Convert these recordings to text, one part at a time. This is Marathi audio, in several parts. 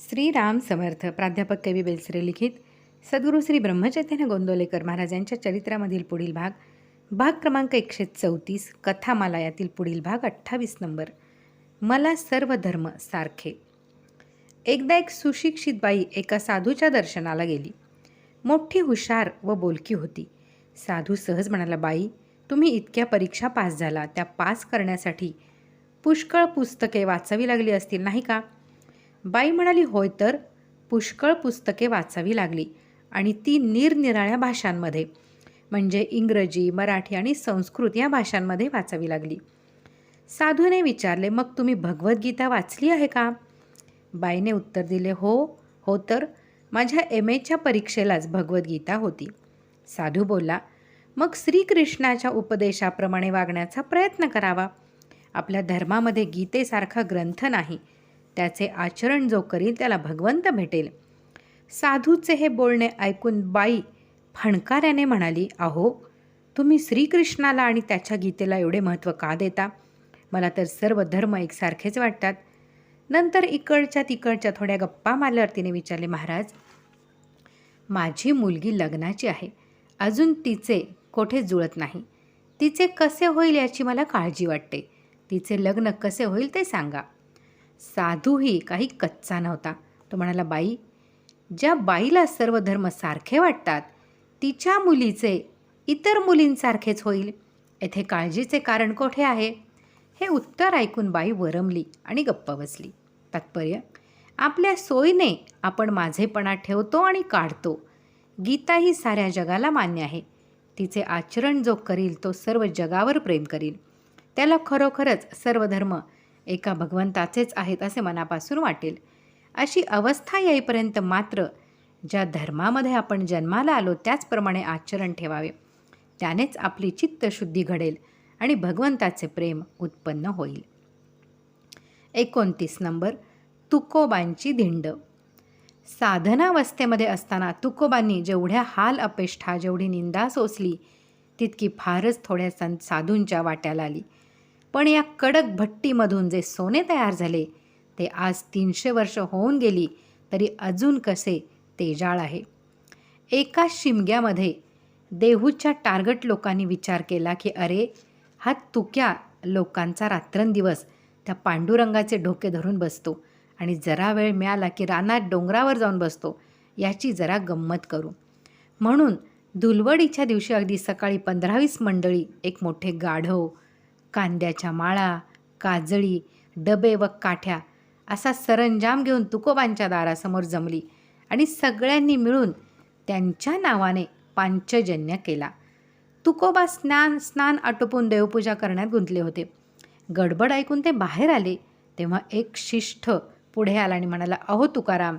श्रीराम समर्थ प्राध्यापक कवी बेलसरे लिखित सद्गुरू श्री ब्रह्मचैतन्य गोंदोलेकर महाराज यांच्या चरित्रामधील पुढील भाग भाग क्रमांक एकशे चौतीस कथामाला यातील पुढील भाग अठ्ठावीस नंबर मला सर्व धर्म सारखे. एकदा एक सुशिक्षित बाई एका साधूच्या दर्शनाला गेली. मोठी हुशार व बोलकी होती. साधू सहज म्हणाला बाई तुम्ही इतक्या परीक्षा पास झाला त्या पास करण्यासाठी पुष्कळ पुस्तके वाचावी लागली असतील नाही का? बाई म्हणाली होय तर. पुष्कळ पुस्तके वाचावी लागली आणि ती निरनिराळ्या भाषांमध्ये म्हणजे इंग्रजी मराठी आणि संस्कृत या भाषांमध्ये वाचावी लागली. साधूने विचारले मग तुम्ही भगवद्गीता वाचली आहे का? बाईने उत्तर दिले हो हो तर. माझ्या एम एच्या परीक्षेलाच भगवद्गीता होती. साधू बोलला मग श्रीकृष्णाच्या उपदेशाप्रमाणे वागण्याचा प्रयत्न करावा. आपल्या धर्मामध्ये गीतेसारखा ग्रंथ नाही. त्याचे आचरण जो करील त्याला भगवंत भेटेल. साधूचे हे बोलणे ऐकून बाई फणकाऱ्याने म्हणाली अहो तुम्ही श्रीकृष्णाला आणि त्याच्या गीतेला एवढे महत्त्व का देता? मला तर सर्व धर्म एकसारखेच वाटतात. नंतर इकडच्या तिकडच्या थोड्या गप्पा मारल्यावर तिने विचारले महाराज माझी मुलगी लग्नाची आहे. अजून तिचे कोठे जुळत नाही. तिचे कसे होईल याची मला काळजी वाटते. तिचे लग्न कसे होईल ते सांगा. साधूही काही कच्चा नव्हता. तो म्हणाला बाई ज्या बाईला सर्व धर्म सारखे वाटतात तिच्या मुलीचे इतर मुलींसारखेच होईल. येथे काळजीचे कारण कोठे आहे? हे उत्तर ऐकून बाई वरमली आणि गप्प बसली. तात्पर्य आपल्या सोयीने आपण माझेपणा ठेवतो आणि काढतो. गीता ही साऱ्या जगाला मान्य आहे. तिचे आचरण जो करील तो सर्व जगावर प्रेम करील. त्याला खरोखरच सर्व धर्म एका भगवंताचेच आहेत असे मनापासून वाटेल. अशी अवस्था येईपर्यंत मात्र ज्या धर्मामध्ये आपण जन्माला आलो त्याचप्रमाणे आचरण ठेवावे. त्यानेच आपली चित्तशुद्धी घडेल आणि भगवंताचे प्रेम उत्पन्न होईल. एकोणतीस नंबर तुकोबांची धिंड. साधनावस्थेमध्ये असताना तुकोबांनी जेवढ्या हाल अपेष्टा जेवढी निंदा सोसली तितकी फारच थोड्या सं साधूंच्या वाट्याला आली. पण या कडक भट्टीमधून जे सोने तयार झाले ते आज तीनशे वर्ष होऊन गेली तरी अजून कसे तेजाळ आहे. एका शिमग्यामध्ये देहूच्या टार्गट लोकांनी विचार केला की अरे हा तुक्या लोकांचा रात्रंदिवस त्या पांडुरंगाचे डोके धरून बसतो आणि जरा वेळ मिळाला की रानात डोंगरावर जाऊन बसतो याची जरा गंमत करू. म्हणून धुलवडीच्या दिवशी अगदी सकाळी पंधरावीस मंडळी एक मोठे गाढव कांद्याच्या माळा काजळी डबे व काठ्या असा सरंजाम घेऊन तुकोबांच्या दारासमोर जमली आणि सगळ्यांनी मिळून त्यांच्या नावाने पांचजन्य केला. तुकोबा स्नान स्नान आटोपून देवपूजा करण्यात गुंतले होते. गडबड ऐकून ते बाहेर आले. तेव्हा एक शिष्ठ पुढे आला आणि म्हणाला अहो तुकाराम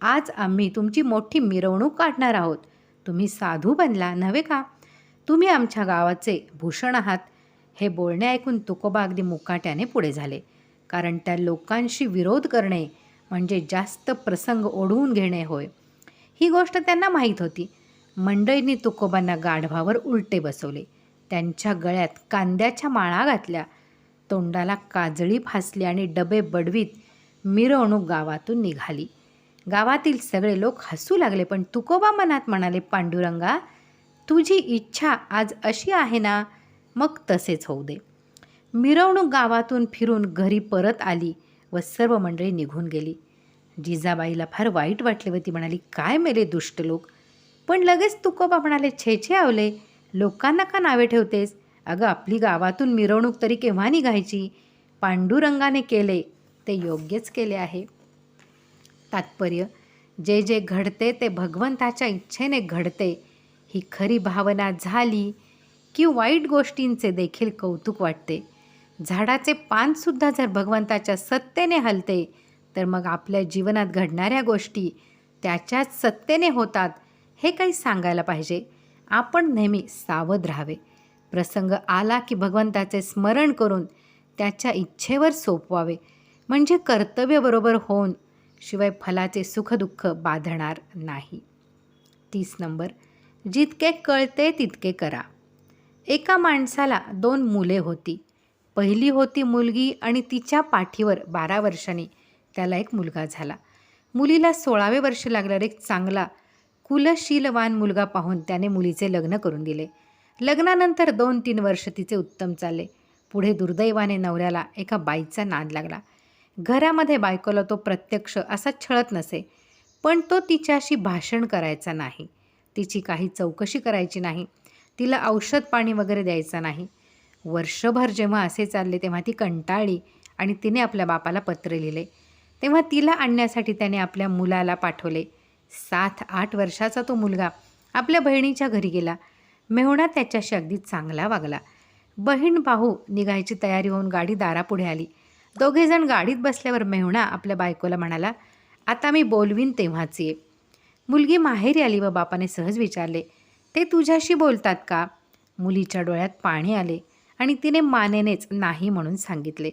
आज आम्ही तुमची मोठी मिरवणूक काढणार आहोत. तुम्ही साधू बनला नव्हे का? तुम्ही आमच्या गावाचे भूषण आहात. हे बोलणे ऐकून तुकोबा अगदी मुकाट्याने पुढे झाले. कारण त्या लोकांशी विरोध करणे म्हणजे जास्त प्रसंग ओढवून घेणे होय. ही गोष्ट त्यांना माहीत होती. मंडळींनी तुकोबांना गाढवावर उलटे बसवले. त्यांच्या गळ्यात कांद्याच्या माळा घातल्या. तोंडाला काजळी फासली आणि डबे बडवीत मिरवणूक गावातून निघाली. गावातील सगळे लोक हसू लागले पण तुकोबा मनात म्हणाले पांडुरंगा तुझी इच्छा आज अशी आहे ना मग तसेच होऊ दे. मिरवणूक गावातून फिरून घरी परत आली व सर्व मंडळी निघून गेली. जिजाबाईला फार वाईट वाटले व ती म्हणाली काय मेले दुष्ट लोक? पण लगेच तुकोबा म्हणाले छे छे आवले लोकांना का नावे ठेवतेस? अगं आपली गावातून मिरवणूक तरी केव्हा निघायची? पांडुरंगाने केले ते योग्यच केले आहे. तात्पर्य जे जे घडते ते भगवंताच्या इच्छेने घडते. ही खरी भावना झाली की वाईट गोष्टींचे देखील कौतुक वाटते. झाडाचे पानसुद्धा जर भगवंताच्या सत्तेने हलते तर मग आपल्या जीवनात घडणाऱ्या गोष्टी त्याच्याच सत्तेने होतात हे काही सांगायला पाहिजे. आपण नेहमी सावध राहावे. प्रसंग आला की भगवंताचे स्मरण करून त्याच्या इच्छेवर सोपवावे. म्हणजे कर्तव्य बरोबर होऊन शिवाय फलाचे सुखदुःख बाधणार नाही. तीस नंबर. जितके कळते तितके करा. एका माणसाला दोन मुले होती. पहिली होती मुलगी आणि तिच्या पाठीवर बारा वर्षांनी त्याला एक मुलगा झाला. मुलीला सोळावे वर्ष लागल्यावर एक चांगला कुलशीलवान मुलगा पाहून त्याने मुलीचे लग्न करून दिले. लग्नानंतर दोन तीन वर्ष तिचे उत्तम चालले. पुढे दुर्दैवाने नवऱ्याला एका बाईचा नाद लागला. घरामध्ये बायकोला तो प्रत्यक्ष असा छळत नसे पण तो तिच्याशी भाषण करायचा नाही. तिची काही चौकशी करायची नाही. तिला औषध पाणी वगैरे द्यायचं नाही. वर्षभर जेव्हा असे चालले तेव्हा ती कंटाळली आणि तिने आपल्या बापाला पत्र लिहिले. तेव्हा तिला आणण्यासाठी त्याने आपल्या मुलाला पाठवले. सात आठ वर्षाचा तो मुलगा आपल्या बहिणीच्या घरी गेला. मेहुणा त्याच्याशी अगदी चांगला वागला. बहीण भाऊ निघायची तयारी होऊन गाडी दारापुढे आली. दोघेजण गाडीत बसल्यावर मेहुणा आपल्या बायकोला म्हणाला आता मी बोलवीन तेव्हाच ये. मुलगी माहेरी आली व बापाने सहज विचारले ते तुझ्याशी बोलतात का? मुलीच्या डोळ्यात पाणी आले आणि तिने मानेनेच नाही म्हणून सांगितले.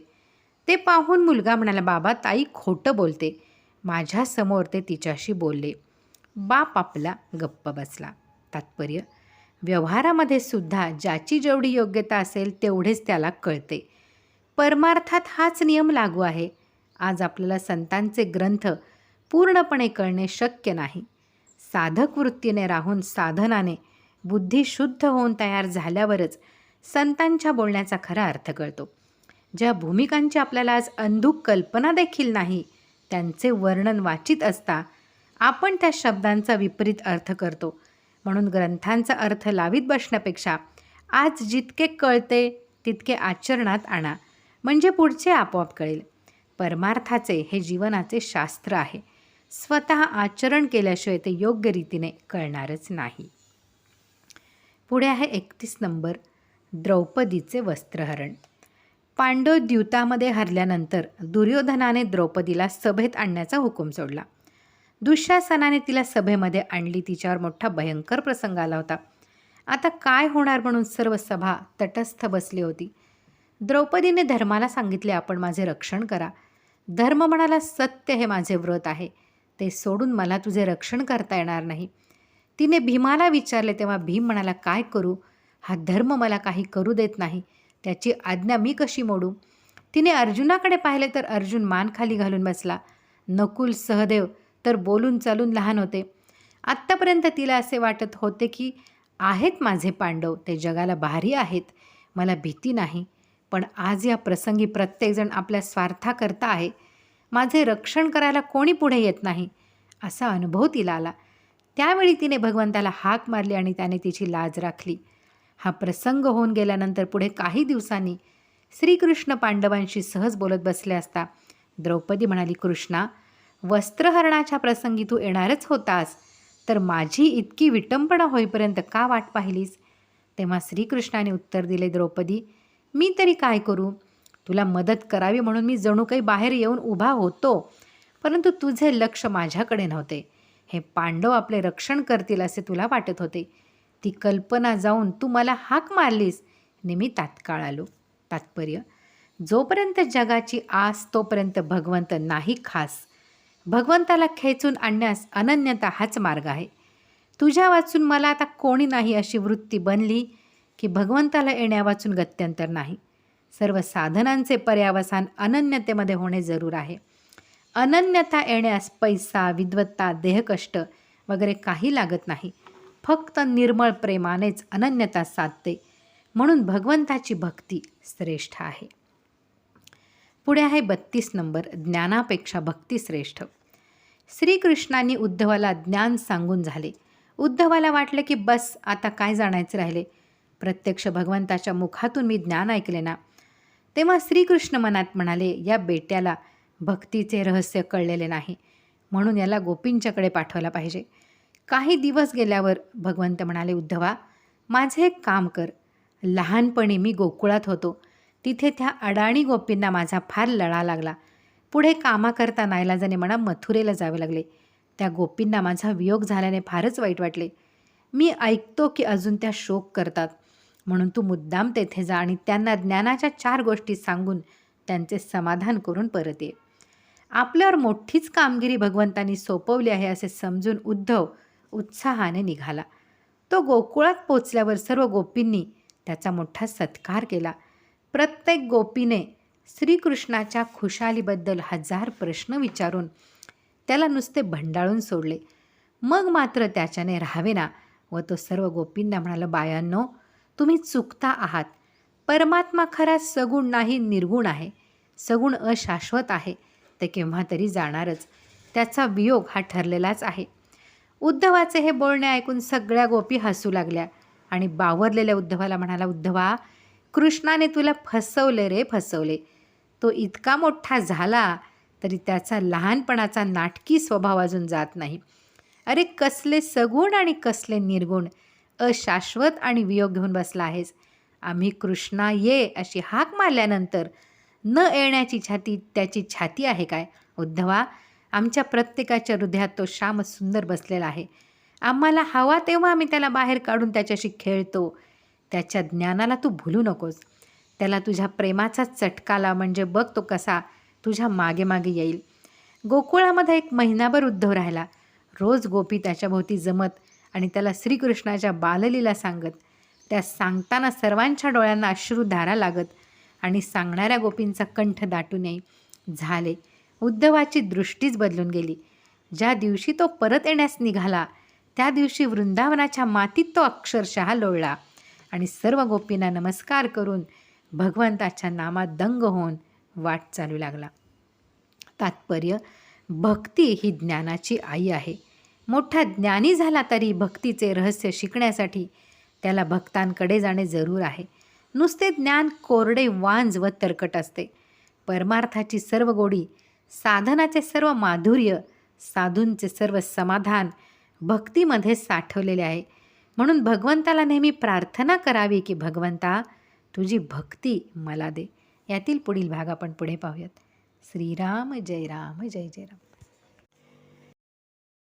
ते पाहून मुलगा म्हणाला बाबा ताई खोटं बोलते. माझ्यासमोर ते तिच्याशी बोलले. बाप आपला गप्प बसला. तात्पर्य व्यवहारामध्ये सुद्धा ज्याची जेवढी योग्यता असेल तेवढेच त्याला कळते. परमार्थात हाच नियम लागू आहे. आज आपल्याला संतांचे ग्रंथ पूर्णपणे कळणे शक्य नाही. साधक वृत्तीने राहून साधनाने बुद्धी शुद्ध होऊन तयार झाल्यावरच संतांच्या बोलण्याचा खरा अर्थ कळतो. ज्या भूमिकांची आपल्याला आज अंधुक कल्पना देखील नाही त्यांचे वर्णन वाचित असता आपण त्या शब्दांचा विपरीत अर्थ करतो. म्हणून ग्रंथांचा अर्थ लावीत बसण्यापेक्षा आज जितके कळते तितके आचरणात आणा. म्हणजे पुढचे आपोआप कळेल. परमार्थाचे हे जीवनाचे शास्त्र आहे. स्वतः आचरण केल्याशिवाय ते योग्य रीतीने कळणारच नाही. पुढे आहे एकतीस नंबर द्रौपदीचे वस्त्रहरण. पांडव द्यूतामध्ये हरल्यानंतर दुर्योधनाने द्रौपदीला सभेत आणण्याचा हुकूम सोडला. दुःशासनाने तिला सभेमध्ये आणली तिच्यावर मोठा भयंकर प्रसंग आला होता. आता काय होणार म्हणून सर्व सभा तटस्थ बसली होती. द्रौपदीने धर्माला सांगितले आपण माझे रक्षण करा. धर्म म्हणाला सत्य हे माझे व्रत आहे. ते सोडून मला तुझे रक्षण करता येणार नाही. तिने भीमाला विचारले तेव्हा भीम म्हणाला काय करू? हा धर्म मला काही करू देत नाही. त्याची आज्ञा मी कशी मोडू? तिने अर्जुनाकडे पाहिले तर अर्जुन मान खाली घालून बसला. नकुल सहदेव तर बोलून चालून लहान होते. आत्तापर्यंत तिला असे वाटत होते की आहेत माझे पांडव. ते जगाला भारी आहेत. मला भीती नाही. पण आज या प्रसंगी प्रत्येकजण आपल्या स्वार्थाकरता आहे. माझे रक्षण करायला कोणी पुढे येत नाही. असा अनुभव तिला आला. त्यावेळी तिने भगवंताला हाक मारली आणि त्याने तिची लाज राखली. हा प्रसंग होऊन गेल्यानंतर पुढे काही दिवसांनी श्रीकृष्ण पांडवांशी सहज बोलत बसले असता द्रौपदी म्हणाली कृष्णा वस्त्रहरणाच्या प्रसंगी तू येणारच होतास. तर माझी इतकी विटंबना होईपर्यंत का वाट पाहिलीस? तेव्हा श्रीकृष्णाने उत्तर दिले द्रौपदी मी तरी काय करू? तुला मदत करावी म्हणून मी जणू काही बाहेर येऊन उभा होतो परंतु तुझे लक्ष माझ्याकडे नव्हते. हे पांडव आपले रक्षण करतील असे तुला वाटत होते. ती कल्पना जाऊन तू मला हाक मारलीस. ने मी तात्काळ आलो. तात्पर्य जोपर्यंत जगाची आस तोपर्यंत भगवंत नाही खास. भगवंताला खेचून आणण्यास अनन्यता हाच मार्ग आहे. तुझ्या वाचून मला आता कोणी नाही अशी वृत्ती बनली की भगवंताला येण्या वाचून गत्यंतर नाही. सर्व साधनांचे पर्यावसान अनन्यतेमध्ये होणे जरूर आहे. अनन्यता येण्यास पैसा विद्वत्ता देहकष्ट वगैरे काही लागत नाही. फक्त निर्मळ प्रेमानेच अनन्यता साधते. म्हणून भगवंताची भक्ती श्रेष्ठ आहे. पुढे आहे बत्तीस नंबर ज्ञानापेक्षा भक्ती श्रेष्ठ. श्रीकृष्णांनी उद्धवाला ज्ञान सांगून झाले. उद्धवाला वाटलं की बस आता काय जाणायचे राहिले? प्रत्यक्ष भगवंताच्या मुखातून मी ज्ञान ऐकले ना. तेव्हा श्रीकृष्ण मनात म्हणाले या बेट्याला भक्तीचे रहस्य कळलेले नाही. म्हणून याला गोपींच्याकडे पाठवला पाहिजे. काही दिवस गेल्यावर भगवंत म्हणाले उद्धवा माझे एक काम कर. लहानपणी मी गोकुळात होतो. तिथे त्या अडाणी गोपींना माझा फार लळा लागला. पुढे कामाकरता नाईलाजाने म्हणा मथुरेला जावे लागले. त्या गोपींना माझा वियोग झाल्याने फारच वाईट वाटले. मी ऐकतो की अजून त्या शोक करतात. म्हणून तू मुद्दाम तेथे जा आणि त्यांना ज्ञानाच्या चार गोष्टी सांगून त्यांचे समाधान करून परत ये. आपल्यावर मोठीच कामगिरी भगवंतांनी सोपवली आहे असे समजून उद्धव उत्साहाने निघाला. तो गोकुळात पोचल्यावर सर्व गोपींनी त्याचा मोठा सत्कार केला. प्रत्येक गोपीने श्रीकृष्णाच्या खुशालीबद्दल हजार प्रश्न विचारून त्याला नुसते भंडाळून सोडले. मग मात्र त्याच्याने राहावेना व तो सर्व गोपींना म्हणाला बायांनो तुम्ही चुकता आहात. परमात्मा खरा सगुण नाही निर्गुण आहे. सगुण अशाश्वत आहे. ते केव्हा तरी जाणारच. त्याचा वियोग हा ठरलेलाच आहे. उद्धवाचे हे बोलणे ऐकून सगळ्या गोपी हसू लागल्या आणि बावरलेल्या उद्धवाला म्हणाला उद्धवा कृष्णाने तुला फसवले रे फसवले. तो इतका मोठा झाला तरी त्याचा लहानपणाचा नाटकी स्वभाव अजून जात नाही. अरे कसले सगुण आणि कसले निर्गुण. अशाश्वत आणि वियोग घेऊन बसला आहेस. आम्ही कृष्णा ये अशी हाक मारल्यानंतर न येण्याची छाती त्याची छाती आहे काय? उद्धवा आमच्या प्रत्येकाच्या हृदयात तो श्याम सुंदर बसलेला आहे. आम्हाला हवा तेव्हा आम्ही त्याला बाहेर काढून त्याच्याशी खेळतो. त्याच्या ज्ञानाला तू भुलू नकोस. त्याला तुझ्या प्रेमाचा चटकाला म्हणजे बघ तो कसा तुझ्या मागे मागे येईल. गोकुळामध्ये एक महिनाभर उद्धव राहिला. रोज गोपी त्याच्याभोवती जमत आणि त्याला श्रीकृष्णाच्या बाललीला सांगत. त्या सांगताना सर्वांच्या डोळ्यांना अश्रुधारा लागत. आणि सांगणाऱ्या गोपींचा कंठ दाटूनही झाले. उद्धवाची दृष्टीच बदलून गेली. ज्या दिवशी तो परत येण्यास निघाला त्या दिवशी वृंदावनाच्या मातीत तो अक्षरशः लोळला. आणि सर्व गोपींना नमस्कार करून भगवंताच्या नामात दंग होऊन वाट चालू लागला. तात्पर्य भक्ती ही ज्ञानाची आई आहे. मोठा ज्ञानी झाला तरी भक्तीचे रहस्य शिकण्यासाठी त्याला भक्तांकडे जाणे जरूर आहे. नुसते ज्ञान कोरडे वांज व तरकट असते. परमार्थाची सर्व गोडी साधनाचे सर्व माधुर्य साधूंचे सर्व समाधान भक्तीमध्ये साठवलेले आहे. म्हणून भगवंताला नेहमी प्रार्थना करावी की भगवंता तुझी भक्ती मला दे. यातील पुढील भाग आपण पुढे पाहूयात. श्रीराम जय राम जय जय राम.